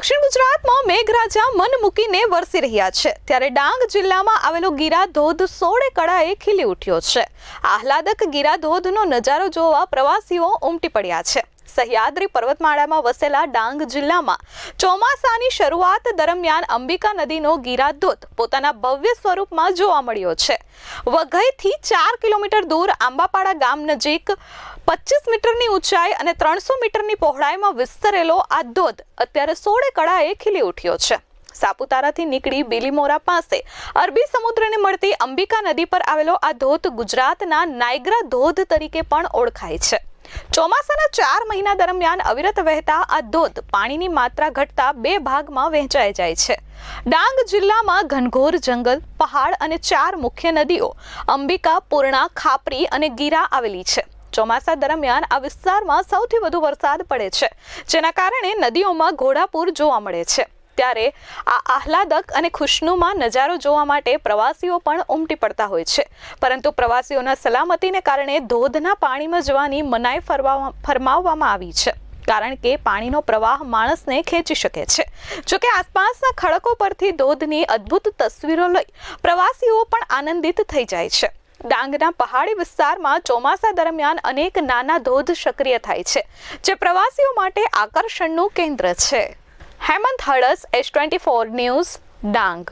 દક્ષિણ ગુજરાતમાં મેઘરાજા મન મૂકીને વરસી રહ્યા છે. ત્યારે ડાંગ જિલ્લામાં આવેલો ગીરાધોધ સોળે કળાએ ખીલી ઉઠ્યો છે. આહલાદક ગીરાધોધનો નજારો જોવા પ્રવાસીઓ ઉમટી પડ્યા છે. સહ્યાદ્રી પર્વતમાળામાં વસેલા ડાંગ જિલ્લામાં ચોમાસાની શરૂઆત દરમિયાન અંબિકા નદીનો ગીરા ધોધ પોતાના ભવ્ય સ્વરૂપમાં જોવા મળ્યો છે. વઘઈથી ચાર કિલોમીટર દૂર આંબાપાડા ગામ નજીક પચીસ મીટરની ઊંચાઈ અને ત્રણસો મીટરની પહોળાઈમાં વિસ્તરેલો આ ધોધ અત્યારે સોળે કળાએ ખીલી ઉઠ્યો છે. સાપુતારાથી નીકળી બેલીમોરા પાસે અરબી સમુદ્રને મળતી અંબિકા નદી પર આવેલો આ ધોધ ગુજરાતના નાયગ્રા ધોધ તરીકે પણ ઓળખાય છે. ચોમાસાના ચાર મહિના દરમિયાન અવિરત વહેતા આ ધોધ પાણીની માત્રા ઘટતા બે ભાગમાં વહેંચાઈ જાય છે. ડાંગ જિલ્લામાં ઘનઘોર જંગલ, પહાડ અને ચાર મુખ્ય નદીઓ, અંબિકા, પૂર્ણા, ખાપરી અને ગીરા આવેલી છે. ચોમાસા દરમિયાન આ વિસ્તારમાં સૌથી વધુ વરસાદ પડે છે, જેના કારણે નદીઓમાં ઘોડાપૂર જોવા મળે છે. ત્યારે આ આહલાદક અને ખુશનુમા નજારો જોવા માટે પ્રવાસીઓ પણ ઉમટી પડતા હોય છે. પરંતુ પ્રવાસીઓના સલામતીને કારણે ધોધના પાણીમાં જવાની મનાઈ ફરમાવવામાં આવી છે. કારણ કે પાણીનો પ્રવાહ માણસને ખેંચી શકે છે. જોકે આસપાસના ખડકો પરથી ધોધની અદ્ભુત તસવીરો લઈ પ્રવાસીઓ પણ આનંદિત થઈ જાય છે. ડાંગના પહાડી વિસ્તારમાં ચોમાસા દરમિયાન અનેક નાના ધોધ સક્રિય થાય છે, જે પ્રવાસીઓ માટે આકર્ષણનું કેન્દ્ર છે. Hemant Halas S twenty four news Dang.